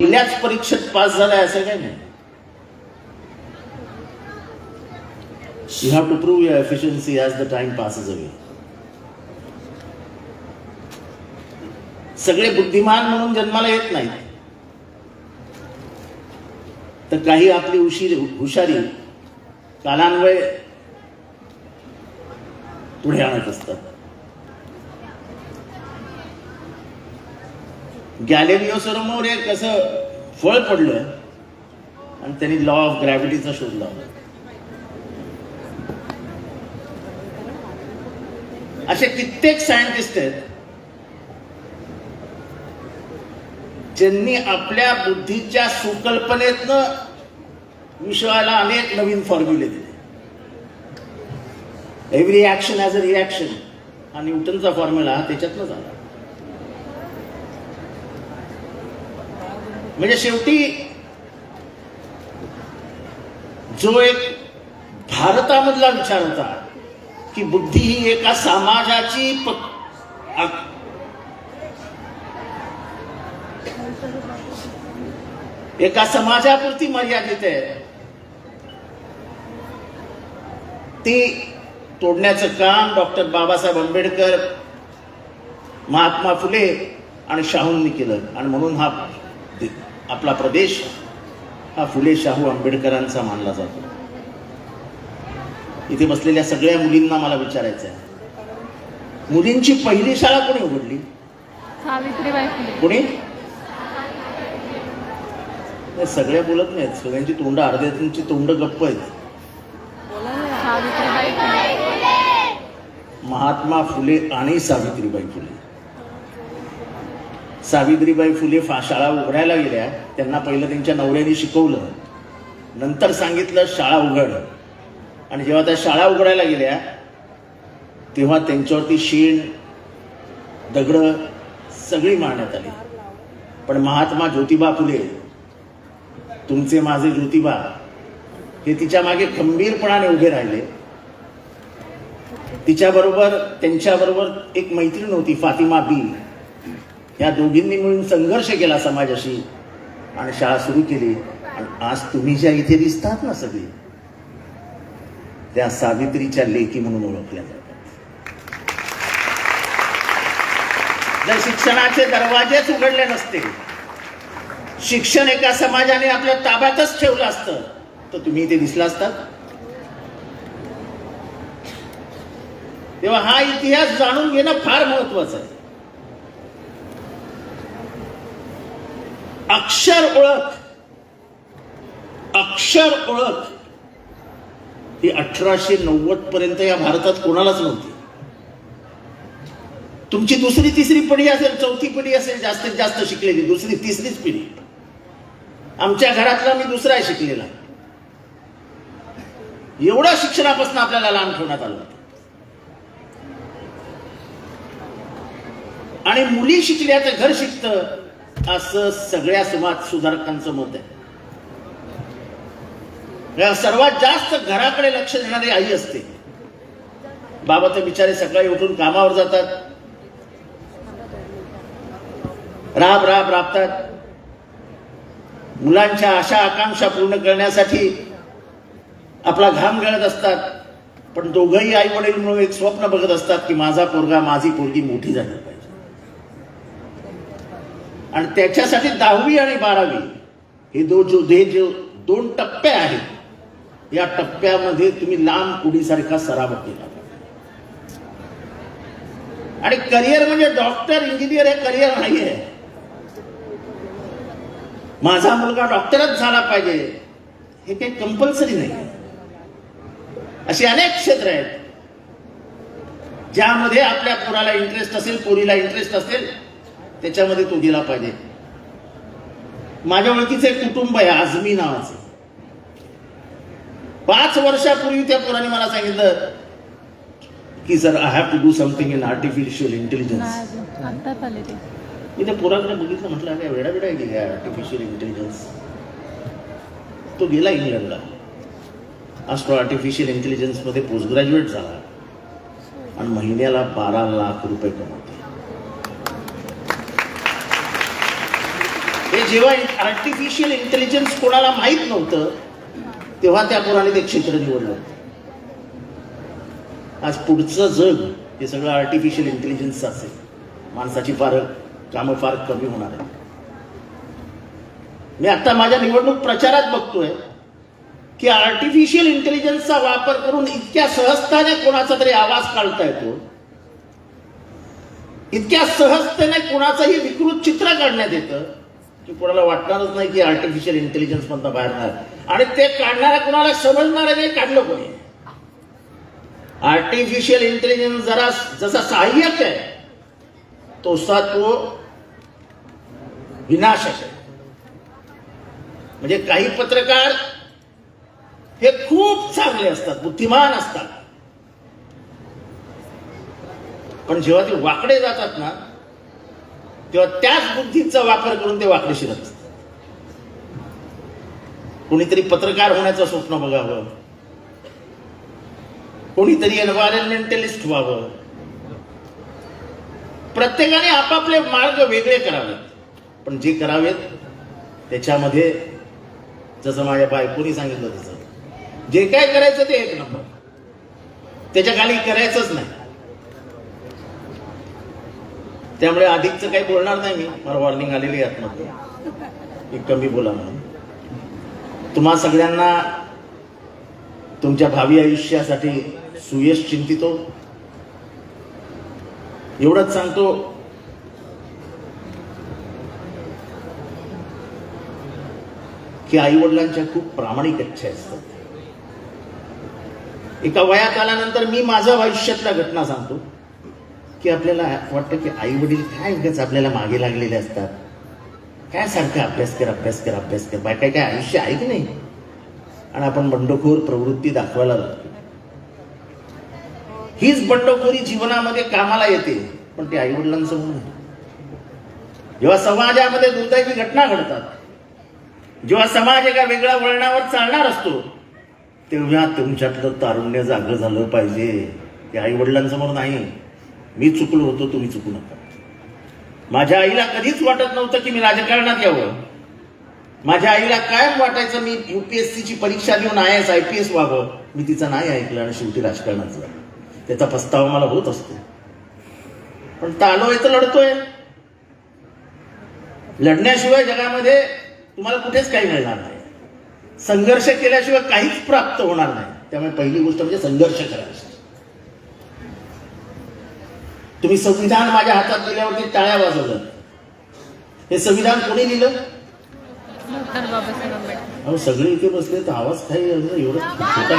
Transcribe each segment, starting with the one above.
पहिल्याच परीक्षेत पास झालाय असं काय नाही? You have to prove your efficiency as the time passes away सगळे बुद्धिमान म्हणून जन्माला येत नाहीत. तर काही आपली उशीर हुशारी कालान्वय पुढे आणत असतात. गॅलेरिओ सरमोर एक असं फळ पडलं आणि त्यांनी लॉ ऑफ ग्रॅव्हिटीचा शोध लावला. असे कित्येक सायंटिस्ट आहेत ज्यांनी आपल्या बुद्धीच्या सुकल्पनेतनं विश्वाला अनेक नवीन फॉर्म्युले दिले. Every action as a reaction हा न्यूटनचा फॉर्म्युला त्याच्यातनं झाला. म्हणजे शेवटी जो एक भारतामधला विचार होता की बुद्धी ही एका समाजाची प- आ- एका समाजापुरती मर्यादित आहे. ती तोडण्याचं काम डॉक्टर बाबासाहेब आंबेडकर महात्मा फुले आणि शाहूंनी केलं आणि म्हणून हा देतो आपला प्रदेश हा फुले शाहू आंबेडकरांचा मानला जातो. इथे बसलेल्या सगळ्या मुलींना मला विचारायचं आहे मुलींची पहिली शाळा कोणी उघडली? कोणी? सगळ्या बोलत नाहीत. सगळ्यांची तोंड अर्ध्याची तोंड गप्प आहेत. महात्मा फुले आणि सावित्रीबाई फुले. सावित्रीबाई फुले फा शाळा उघडायला गेल्या. त्यांना पहिलं त्यांच्या नवऱ्याने शिकवलं. नंतर सांगितलं शाळा उघड. आणि जेव्हा त्या शाळा उघडायला गेल्या तेव्हा त्यांच्यावरती शीण दगडं सगळी मारण्यात आली. पण महात्मा ज्योतिबा फुले तुमचे माझे ज्योतिबा हे तिच्यामागे खंबीरपणाने उभे राहिले. तिच्याबरोबर त्यांच्याबरोबर एक मैत्रीण होती फातिमा बी. या दोघींनी मिळून संघर्ष केला समाजाशी. आणि शाळा सुरू केली. आणि आज तुम्ही ज्या इथे दिसतात ना सगळी त्या सावित्रीच्या लेखी म्हणून ओळखल्या जातात. जर शिक्षणाचे दरवाजेच उघडले नसते शिक्षण एका समाजाने आपल्या ताब्यातच ठेवलं असतं तर तुम्ही इथे दिसला असतात? तेव्हा हा इतिहास जाणून घेणं फार महत्वाचं आहे. अक्षर ओळख. अक्षर ओळख. ही अठराशे नव्वद पर्यंत या भारतात कोणालाच नव्हती. तुमची दुसरी तिसरी पिढी असेल चौथी पिढी असेल जास्तीत जास्त शिकलेली. दुसरी तिसरीच पिढी. आमच्या घरातला मी दुसरा आहे शिकलेला. एवढा शिक्षणापासून आपल्याला लांब ठेवण्यात आलं आणि मुली शिकल्या तर घर शिकतं. असं सगळ्या समाज सुधारकांचं मत आहे. सर्वात जास्त घराकडे लक्ष देणारी आई असते. बाबा तर बिचारे सकाळी उठून कामावर जातात. राब राब राबतात. मुलांच्या आशा आकांक्षा पूर्ण करण्यासाठी आपला घाम गळत असतात. पण दोघंही आई वडील म्हणून एक स्वप्न बघत असतात की माझा पोरगा माझी पोरगी मोठी झाली पाहिजे. आणि त्याच्यासाठी दहावी आणि बारावी हे दो जो हे जो दोन टप्पे आहेत या टप्प्यामध्ये तुम्ही लांब उडीसारखा सराव केला. आणि करिअर म्हणजे डॉक्टर इंजिनियर हे करिअर नाही आहे माझा मुलगा डॉक्टरच झाला पाहिजे. हे काही कंपल्सरी नाही. आहे अशी अनेक क्षेत्र आहेत. ज्यामध्ये आपल्या पोराला इंटरेस्ट असेल पोरीला इंटरेस्ट असेल त्याच्यामध्ये तो गेला पाहिजे. माझ्या ओळखीचं एक कुटुंब आहे आझमी नावाचं. पाच वर्षापूर्वी त्या पोराने मला सांगितलं की sir I have to do something in artificial intelligence मी त्या पोराकडे बघितलं म्हटलं अरे वेडा वेडा आहे काय आर्टिफिशियल इंटेलिजन्स तो गेला इंग्लंडला. आज तो आर्टिफिशियल इंटेलिजन्समध्ये पोस्ट ग्रॅज्युएट झाला आणि महिन्याला बारा लाख रुपये कमवतो. हे जेव्हा आर्टिफिशियल इंटेलिजन्स कोणाला माहीत नव्हतं तेव्हा त्या पोराने ते क्षेत्र निवडलं. आज पुढचं जग हे सगळं आर्टिफिशियल इंटेलिजन्स असेल. माणसाची फार कामं फार कमी होणार आहेत. मी आता माझ्या निवडणूक प्रचारात बघतोय की आर्टिफिशियल इंटेलिजन्सचा वापर करून इतक्या सहजताने कोणाचा तरी आवाज काढता येतो. इतक्या सहजतेने कोणाचंही विकृत चित्र काढण्यात येतं. की कोणाला वाटणारच नाही की आर्टिफिशियल इंटेलिजन्स मधनं बाहेर नाही आणि ते काढणाऱ्या कुणाला समजणार नाही काढलं कोणी? आर्टिफिशियल इंटेलिजन्स जरा जसा सहाय्यक आहे तोसा तो विनाशक आहे. म्हणजे काही पत्रकार हे खूप चांगले असतात बुद्धिमान असतात. पण जेव्हा ते वाकडे जातात ना तेव्हा त्याच बुद्धीचा वापर करून ते वाकडे शिरत. कुणीतरी कोणीतरी पत्रकार होण्याचं स्वप्न बघावं. कोणीतरी एन्व्हायरमेंटलिस्ट व्हावं. प्रत्येकाने आपापले मार्ग वेगळे करावेत. पण जे करावेत त्याच्यामध्ये जसं माझ्या बायकोनी सांगितलं तसं. जे काय करायचं ते एक नंबर. त्याच्याखाली करायचंच नाही. त्यामुळे अधिकचं काही बोलणार नाही मी. मला वॉर्निंग आलेली आहे आतमध्ये. कमी बोला म्हणून. तुम्हा सगळ्यांना तुमच्या भावी आयुष्यासाठी सुयश चिंतितो. एवढंच सांगतो. की आई वडिलांच्या खूप प्रामाणिक इच्छा असतात. एका वयात आल्यानंतर मी माझ्या आयुष्यातल्या घटना सांगतो. की आपल्याला वाटतं की आई वडील काय उगाच आपल्याला मागे लागलेले असतात? काय सारखं अभ्यास कर अभ्यास कर अभ्यास कर? बाय काय काय आयुष्य आहे की नाही? आणि आपण बंडखोर प्रवृत्ती दाखवायला लागतो. हीच बंडखोरी जीवनामध्ये कामाला येते पण ते आई वडिलांसमोर नाही. जेव्हा समाजामध्ये दुर्दैवी घटना घडतात जेव्हा समाज एका वेगळ्या वळणावर चालणार असतो तेव्हा तुमच्यातलं तारुण्य जागं झालं पाहिजे ते आई वडिलांसमोर नाही. मी चुकलो होतो तुम्ही चुकू नका. माझ्या आईला कधीच वाटत नव्हतं की मी राजकारणात यावं. माझ्या आईला कायम वाटायचं मी युपीएससीची परीक्षा देऊन I S I P S व्हावं. मी तिचं नाही ऐकलं आणि शेवटी राजकारणात झालं त्याचा पस्तावा मला होत असतो. पण तालोय तर लढतोय. लढण्याशिवाय जगामध्ये तुम्हाला कुठेच काही मिळणार नाही. संघर्ष केल्याशिवाय काहीच प्राप्त होणार नाही. त्यामुळे पहिली गोष्ट म्हणजे संघर्ष करायची. तुम्ही संविधान माझ्या हातात दिल्यावरती टाळ्या वाजवलं हे संविधान कोणी लिहिलं? अहो सगळे इथे बसले तर आवाज काही एवढं छोटा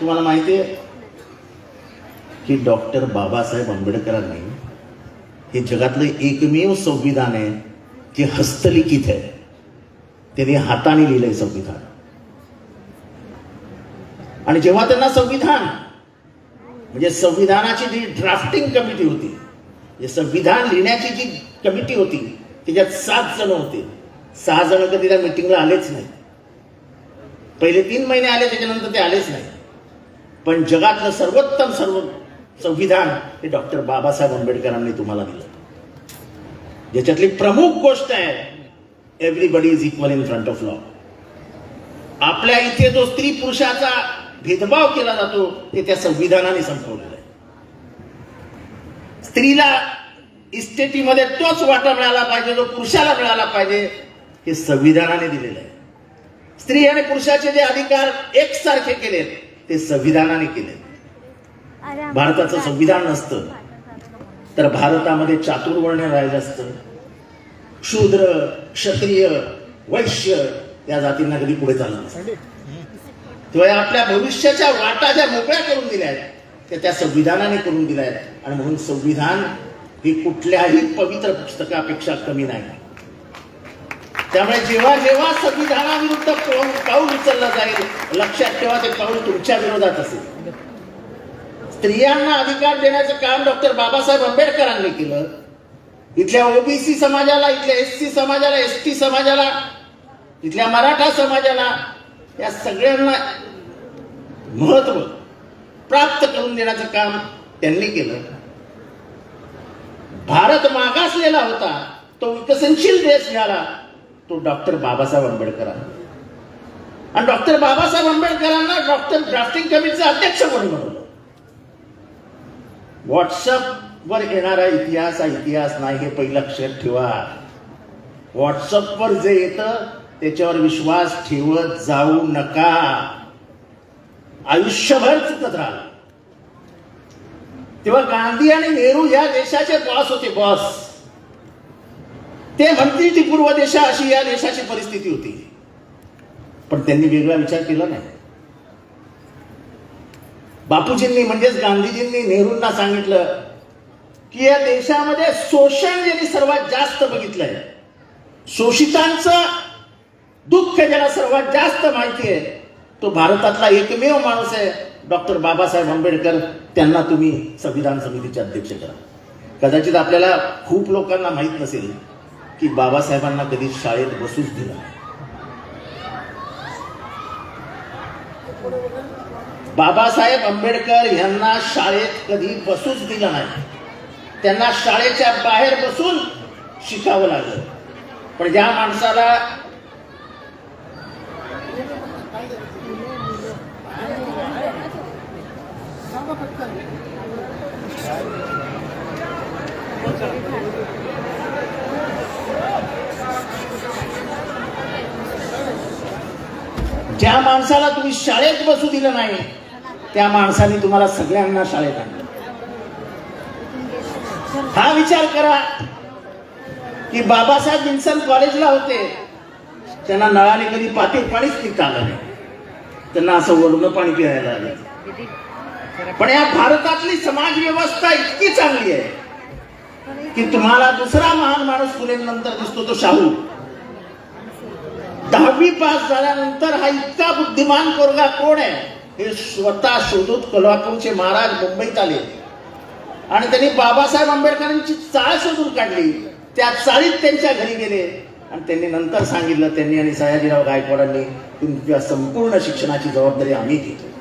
तुम्हाला माहिती आहे की डॉक्टर बाबासाहेब आंबेडकरांनी हे जगातलं एकमेव संविधान आहे जे हस्तलिखित आहे. त्यांनी हाताने लिहिलंय संविधान. आणि जेव्हा त्यांना संविधान म्हणजे संविधानाची जी ड्राफ्टिंग कमिटी होती म्हणजे संविधान लिहिण्याची जी कमिटी होती त्याच्यात सात जण होते. सहा जण कधी त्या मिटिंगला आलेच नाही पहिले तीन महिने आले त्याच्यानंतर ते आलेच नाही पण जगातलं सर्वोत्तम सर्व संविधान हे डॉक्टर बाबासाहेब आंबेडकरांनी तुम्हाला दिलं. ज्याच्यातली प्रमुख गोष्ट आहे everybody is equal in front of law आपल्या इथे जो स्त्री पुरुषाचा भेदभाव केला जातो ते त्या संविधानाने संपवलेलं आहे. स्त्रीला इस्टेटीमध्ये तोच वाटा मिळाला पाहिजे जो पुरुषाला मिळाला पाहिजे हे संविधानाने दिलेलं आहे. स्त्री आणि पुरुषाचे जे अधिकार एकसारखे केलेत ते संविधानाने केले भारताचं संविधान नसतं तर भारतामध्ये चातुर्वर्ण्य राहिलं असतं. शूद्र क्षत्रिय वैश्य या जातींना कधी पुढे चाललं नसतं. किंवा आपल्या भविष्याच्या वाटा ज्या मोकळ्या करून दिल्या आहेत त्या त्या संविधानाने करून दिल्या आहेत. आणि म्हणून संविधान ही कुठल्याही पवित्र पुस्तकापेक्षा कमी नाही. त्यामुळे जेव्हा जेव्हा संविधानाविरुद्ध पाऊल पाऊल उचललं जाईल लक्षात ठेवा ते पाऊल तुमच्या विरोधात असेल. स्त्रियांना अधिकार देण्याचं काम डॉक्टर बाबासाहेब आंबेडकरांनी केलं. इथल्या ओबीसी समाजाला इथल्या एस सी समाजाला एस टी समाजाला इथल्या मराठा समाजाला या सगळ्यांना महत्त्व प्राप्त करून देण्याचं काम त्यांनी केलं. भारत मागासलेला होता तो विकसनशील देश झाला तो डॉक्टर बाबासाहेब आंबेडकरांना. आणि डॉक्टर बाबासाहेब आंबेडकरांना डॉक्टर ड्राफ्टिंग कमिटीचा अध्यक्ष म्हणून बनवलं व्हॉट्सअप वर येणारा इतिहास हा इतिहास नाही हे पहिलं लक्षात ठेवा. व्हॉट्सअपवर जे येतं त्याच्यावर विश्वास ठेवत जाऊ नका. आयुष्यभर चुकत राहा. तेव्हा गांधी आणि नेहरू या देशाचे बॉस होते बॉस ते म्हणतील ती पूर्व देशा अशी या देशाची परिस्थिती होती. पण त्यांनी वेगळा विचार केला नाही. बापूजींनी म्हणजेच गांधीजींनी नेहरूंना सांगितलं की या देशामध्ये शोषण ज्यांनी सर्वात जास्त बघितलंय. शोषितांचं दुःख ज्याला सर्वात जास्त माहिती आहे तो भारतातला एकमेव माणूस आहे. डॉक्टर बाबासाहेब आंबेडकर त्यांना तुम्ही संविधान समितीचे अध्यक्ष करा. कदाचित आपल्याला खूप लोकांना माहीत नसेल की बाबासाहेबांना कधी शाळेत बसूच दिला बाबासाहेब आंबेडकर यांना शाळेत कधी बसूच दिलं नाही. त्यांना शाळेच्या बाहेर बसून शिकावं लागलं. पण ज्या माणसाला ज्या माणसाला तुम्ही शाळेत बसू दिलं नाही त्या माणसाने तुम्हाला सगळ्यांना शाळेत आणलं. हा विचार करा की बाबासाहेब विन्सन कॉलेजला होते त्यांना नळाने कधी पाठी पाणीच पिता आलं नाही. त्यांना असं वरून पाणी पिरायला आलं. पण या भारतातली समाज व्यवस्था इतकी चांगली आहे की तुम्हाला दुसरा महान माणूस पुढे-नंतर दिसतो तो शाहू. दहावी पास झाल्यानंतर हा इतका बुद्धिमान पोरगा कोण आहे? हे स्वतः शोधूत कोल्हापूरचे महाराज मुंबईत आले. आणि त्यांनी बाबासाहेब आंबेडकरांची चाळ शोधून काढली. त्या चाळीत त्यांच्या घरी गेले. आणि त्यांनी नंतर सांगितलं त्यांनी आणि सयाजीराव गायकवाडांनी तुमच्या संपूर्ण शिक्षणाची जबाबदारी आम्ही घेतो.